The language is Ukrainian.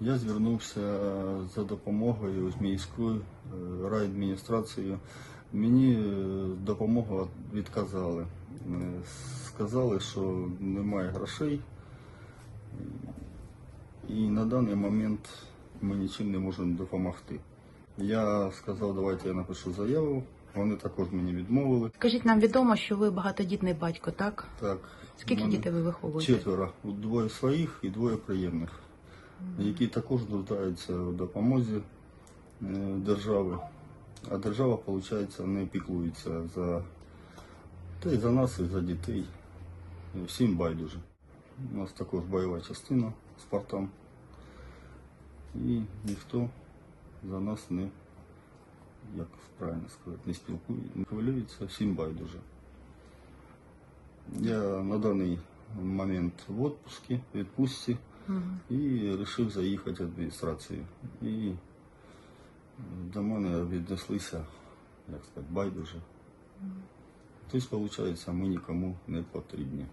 Я звернувся за допомогою з міською е, райадміністрацією. Мені е, допомогу відказали. Е, Сказали, що немає грошей. І на даний момент ми нічим не можемо допомогти. Я сказав, давайте я напишу заяву. Вони також мені відмовили. Скажіть, нам відомо, що ви багатодітний батько, так? Так, Скільки дітей ви виховуєте? Четверо. Двоє своїх і двоє приємних, які також нуждаються в допомозі е, держави. А держава, виходить, не піклується за, та й за нас, і за дітей. Всім байдуже. У нас також бойова частина Спартан. І ніхто за нас не, як правильно сказати, не спілкує, не хвилюється, всім байдуже. Я на даний момент в відпустці Мгм. І вирішив заїхати в адміністрацію. І до мене віднеслися, як сказати, байдуже. Тобто, виходить, ми нікому не потрібні.